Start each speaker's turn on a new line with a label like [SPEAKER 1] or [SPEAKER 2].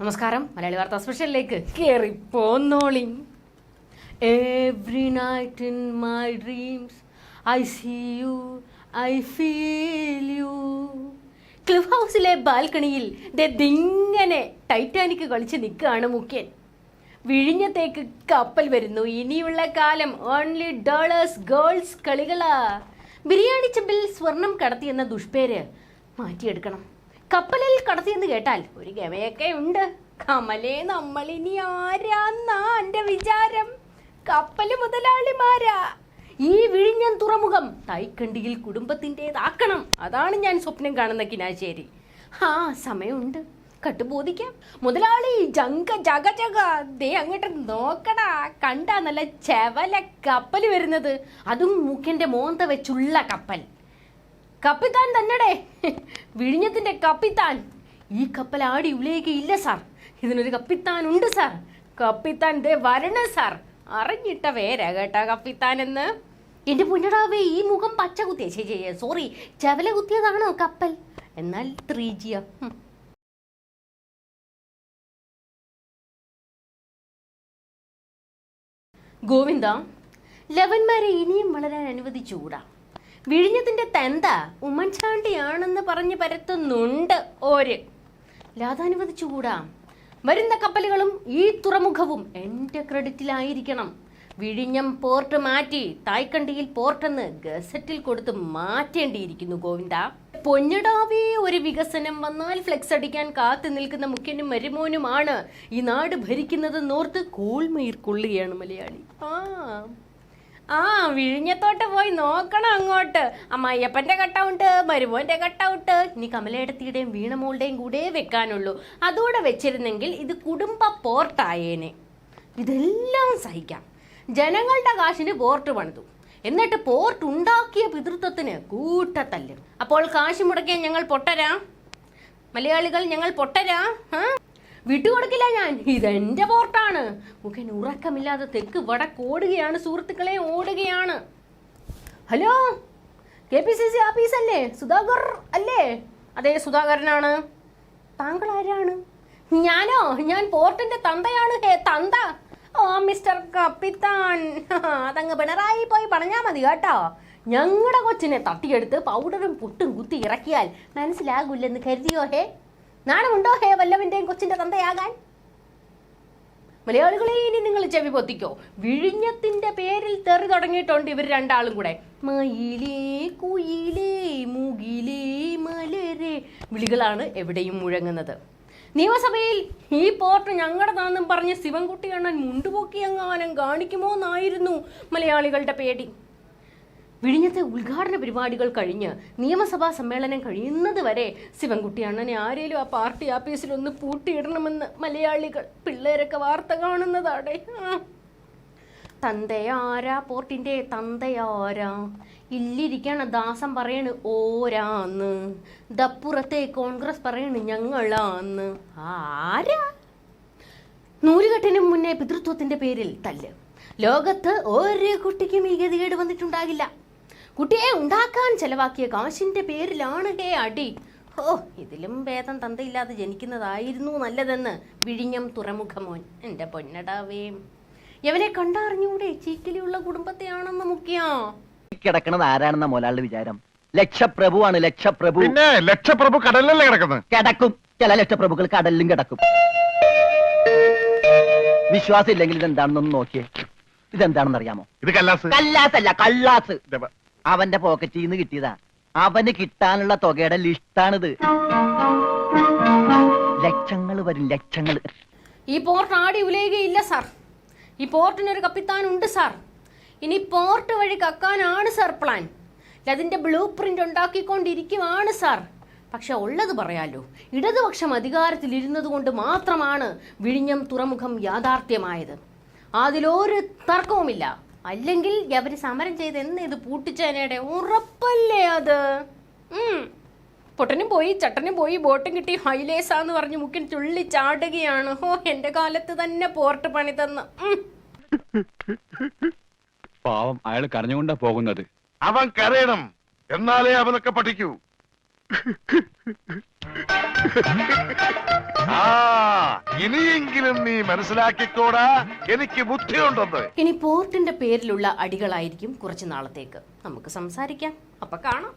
[SPEAKER 1] നമസ്കാരം. മലയാളി വാർത്താ സ്പെഷ്യലിലേക്ക് കേറി പോന്നോളി every night in my dreams I see you I feel you cliff ഹൗസിലെ ബാൽക്കണിയിൽ ദിങ്ങനെ ടൈറ്റാനിക് കളിച്ച് നിൽക്കുകയാണ് മുഖ്യൻ വിഴിഞ്ഞത്തേക്ക് കപ്പൽ വരുന്നു. ഇനിയുള്ള കാലം ഓൺലി ഡോളേഴ്സ് ഗേൾസ് കളികളാ. ബിരിയാണി ചെമ്പിൽ സ്വർണം കടത്തിയെന്ന ദുഷ്പേര് മാറ്റിയെടുക്കണം. കപ്പലിൽ കടത്തിയെന്ന് കേട്ടാൽ ഒരു ഗമയൊക്കെ ഉണ്ട്. കമലേ നമ്മളിനി ആരാന്നാ എന്റെ വിചാരം? കപ്പൽ മുതലാളിമാരാ. ഈ വിഴിഞ്ഞൻ തുറമുഖം തൈക്കണ്ടിയിൽ കുടുംബത്തിന്റെതാക്കണം. അതാണ് ഞാൻ സ്വപ്നം കാണുന്ന കിനാശ്ശേരി ആ സമയമുണ്ട്. കട്ടുബോധിക്കാം മുതലാളി ജങ്ക ജഗ ജഗ ദേ അങ്ങോട്ട് നോക്കടാ. കണ്ടാ നല്ല ചെവല കപ്പൽ വരുന്നത്. അതും മൂക്കന്റെ മോന്ത വെച്ചുള്ള കപ്പൽ. കപ്പിത്താൻ തന്നെടേ. വിഴിഞ്ഞത്തിന്റെ കപ്പിത്താൻ. ഈ കപ്പൽ ആടി ഉലയുകയില്ല സാർ. ഇതിനൊരു കപ്പിത്താൻ ഉണ്ട് സാർ. കപ്പിത്താൻ ദേ വരണ സാർ. അറിഞ്ഞിട്ട പേരാ കേട്ടാ കപ്പിത്താൻ എന്ന് എന്റെ പുന്നടാവേ ഈ മുഖം പച്ച കുത്തിയ ശരി സോറി ചവല കുത്തിയതാണോ കപ്പൽ? എന്നാൽ ത്രീ ജിയാ ഗോവിന്ദ ലവന്മാരെ ഇനിയും വളരാൻ അനുവദിച്ചുകൂടാ? വിഴിഞ്ഞത്തിന്റെ തെന്ത ഉമ്മൻചാണ്ടിയാണെന്ന് പറഞ്ഞ് പരത്തുന്നുണ്ട് ഓര്. ലാതാനുവദിച്ചുകൂടാ? വരുന്ന കപ്പലുകളും ഈ തുറമുഖവും എന്റെ ക്രെഡിറ്റിലായിരിക്കണം. വിഴിഞ്ഞം പോർട്ട് മാറ്റി തായ്ക്കണ്ടിയിൽ പോർട്ടെന്ന് ഗസറ്റിൽ കൊടുത്ത് മാറ്റേണ്ടിയിരിക്കുന്നു ഗോവിന്ദ. പൊന്നിടാവേ ഒരു വികസനം വന്നാൽ ഫ്ലെക്സ് അടിക്കാൻ കാത്തു നിൽക്കുന്ന മുഖ്യനും മരുമോനുമാണ് ഈ നാട് ഭരിക്കുന്നത് നോർത്ത് കോൾമയിർ കൊള്ളുകയാണ് മലയാളി. ആ. ആ വിഴിഞ്ഞത്തോട്ട് പോയി നോക്കണം അങ്ങോട്ട്. അമ്മയ്യപ്പന്റെ കട്ടൗട്ട് മരുമോന്റെ കട്ടൗട്ട് ഇനി കമലയിടത്തിയുടെയും വീണമോളുടെയും കൂടെ വെക്കാനുള്ളൂ. അതോടെ വെച്ചിരുന്നെങ്കിൽ ഇത് കുടുംബ പോർട്ടായേനെ ഇതെല്ലാം സഹിക്കാം. ജനങ്ങളുടെ കാശിന് പോർട്ട് പണിതു. എന്നിട്ട് പോർട്ട് ഉണ്ടാക്കിയ പിതൃത്വത്തിന് കൂട്ടത്തല്ല്. അപ്പോൾ കാശ് മുടക്കിയ ഞങ്ങൾ പൊട്ടരാ? മലയാളികൾ ഞങ്ങൾ പൊട്ടരാ? വിട്ടുകൊടുക്കില്ല ഞാൻ. ഇതെന്റെ പോർട്ടാണ്. മുഖൻ ഉറക്കമില്ലാതെ തെക്ക് വടക്ക് ഓടുകയാണ് സുഹൃത്തുക്കളെ ഓടുകയാണ്. Hello? K P C C office അല്ലേ? സുധാകർ അല്ലേ? അതെ സുധാകരനാണ്. താങ്കൾ ആരാണ്? ഞാനോ? ഞാൻ പോർട്ടിന്റെ തന്തയാണ്. ഹേ തന്ത. ഓ മിസ്റ്റർ കപ്പിത്താൻ. അതങ്ങ് പിണറായി പോയി പറഞ്ഞാ മതി കേട്ടോ. ഞങ്ങളുടെ കൊച്ചിനെ തട്ടിയെടുത്ത് പൗഡറും പുട്ടും കുത്തി ഇറക്കിയാൽ മനസ്സിലാകില്ലെന്ന് കരുതിയോ ഹേ? നാണമുണ്ടോ ഹേ വല്ലവന്റെയും കൊച്ചിന്റെ തന്തയാകാൻ? മലയാളികളെ ഇനി നിങ്ങൾ ചെവി പൊത്തിക്കോ. വിഴിഞ്ഞത്തിന്റെ പേരിൽ തെറി തുടങ്ങിയിട്ടുണ്ട് ഇവർ രണ്ടാളും കൂടെ. മയിലേ കുയിലേ മുകിലേ മലരെ. വിളികളാണ് എവിടെയും മുഴങ്ങുന്നത്. നിയമസഭയിൽ ഈ പോർട്ട് ഞങ്ങളുടെതാണെന്നും പറഞ്ഞ് ശിവൻകുട്ടി അണ്ണൻ മുണ്ടുപൊക്കി എങ്ങാനും കാണിക്കുമോ എന്നായിരുന്നു മലയാളികളുടെ പേടി. വിഴിഞ്ഞത്തെ ഉദ്ഘാടന പരിപാടികൾ കഴിഞ്ഞ് നിയമസഭാ സമ്മേളനം കഴിയുന്നത് വരെ ശിവൻകുട്ടി അണ്ണനെ ആരേലും ആ പാർട്ടി ഒന്ന് പൂട്ടിയിടണമെന്ന് മലയാളികൾ പിള്ളേരൊക്കെ വാർത്ത കാണുന്നതാടെ. തന്തയാരാ പോർട്ടിന്റെ തന്തയാരാ ഇല്ലിരിക്കണ ദാസം പറയണ് ഓരാന്ന്. ദപ്പുറത്തെ കോൺഗ്രസ് പറയണ് ഞങ്ങളാന്ന്. ആരാ? നൂലുകെട്ടിനും മുന്നേ പിതൃത്വത്തിന്റെ പേരിൽ തല്ല്. ലോകത്ത് ഒരു കുട്ടിക്കും ഈ ഗതികേട് വന്നിട്ടുണ്ടാകില്ല. കുട്ടിയെ ഉണ്ടാക്കാൻ ചെലവാക്കിയ കാശിന്റെ പേരിലാണ് ഹേ അടി. ഓ ഇതിലും ഭേദം തന്തയില്ലാതെ ജനിക്കുന്നതായിരുന്നു നല്ലതെന്ന് വിഴിഞ്ഞം തുറമുഖമോൻ. എന്റെ പൊന്നടാവേ. യവനെ കണ്ടറിഞ്ഞൂടെ ചീക്കിലിയുള്ള കുടുംബത്തെയാണെന്ന് മുഖ്യ.
[SPEAKER 2] കിടക്കണത് ആരാണെന്ന മോലാളുടെ വിചാരം. ലക്ഷപ്രഭുവാണ് ലക്ഷപ്രഭു.
[SPEAKER 3] പിന്നെ ലക്ഷപ്രഭു കടലിലല്ലേ കിടക്കുന്നത്?
[SPEAKER 2] കിടക്കും. ചില ലക്ഷപ്രഭുക്കൾ കടലിലും കിടക്കും. വിശ്വാസം ഇല്ലെങ്കിൽ ഇതെന്താണെന്നൊന്ന് നോക്കിയേ. ഇതെന്താണെന്ന് അറിയാമോ
[SPEAKER 3] ഇത് കല്ലാസ്.
[SPEAKER 2] കല്ലാസല്ല കള്ളാസ്.
[SPEAKER 3] ഇതപ്പ.
[SPEAKER 2] അവന്റെ പോക്കറ്റിൽ നിന്ന് കിട്ടിയതാ. അവന് കിട്ടാനുള്ള തുകയുടെ ലിസ്റ്റാണിത്. ലക്ഷങ്ങൾ വരും ലക്ഷങ്ങൾ
[SPEAKER 1] ഈ പോർട്ട് ആടി ഉലയുകയില്ല സാർ ഈ പോർട്ടിനൊരു കപ്പിത്താൻ ഉണ്ട് സാർ ഇനി പോർട്ട് വഴി കക്കാനാണ് സാർ പ്ലാൻ അതിന്റെ ബ്ലൂ പ്രിന്റ് ഉണ്ടാക്കിക്കൊണ്ടിരിക്കുവാണ് സാർ പക്ഷെ ഉള്ളത് പറയാലോ ഇടതുപക്ഷം അധികാരത്തിൽ ഇരുന്നത് കൊണ്ട് മാത്രമാണ് വിഴിഞ്ഞം തുറമുഖം യാഥാർത്ഥ്യമായത്. അതിലൊരു തർക്കവുമില്ല. അല്ലെങ്കിൽ അവർ സമരം ചെയ്ത് എന്ന് ഇത് പൂട്ടിച്ചേനയുടെ ഉറപ്പല്ലേ അത്? ഉം. പൊട്ടനും പോയി ചട്ടനും പോയി ബോട്ടും കിട്ടി ഹൈലേസാന്ന് പറഞ്ഞ് മുക്കിൻ ചുള്ളി ചാടുകയാണ്. ഹോ എന്റെ കാലത്ത് തന്നെ പോർട്ട് പണി തന്ന്.
[SPEAKER 4] പാവം അയാൾ കരഞ്ഞുകൊണ്ടാ പോകുന്നത്.
[SPEAKER 3] അവൻ കരയണം. എന്നാലേ അവനൊക്കെ പഠിക്കൂ. ആ ഇനിയെങ്കിലും നീ മനസ്സിലാക്കിക്കോടാ. എനിക്ക് ബുദ്ധിയുണ്ടെന്ന്.
[SPEAKER 1] ഇനി പോർട്ടിന്റെ പേരിലുള്ള അടികളായിരിക്കും കുറച്ച് നാളത്തേക്ക്. നമുക്ക് സംസാരിക്കാം. അപ്പൊ കാണാം.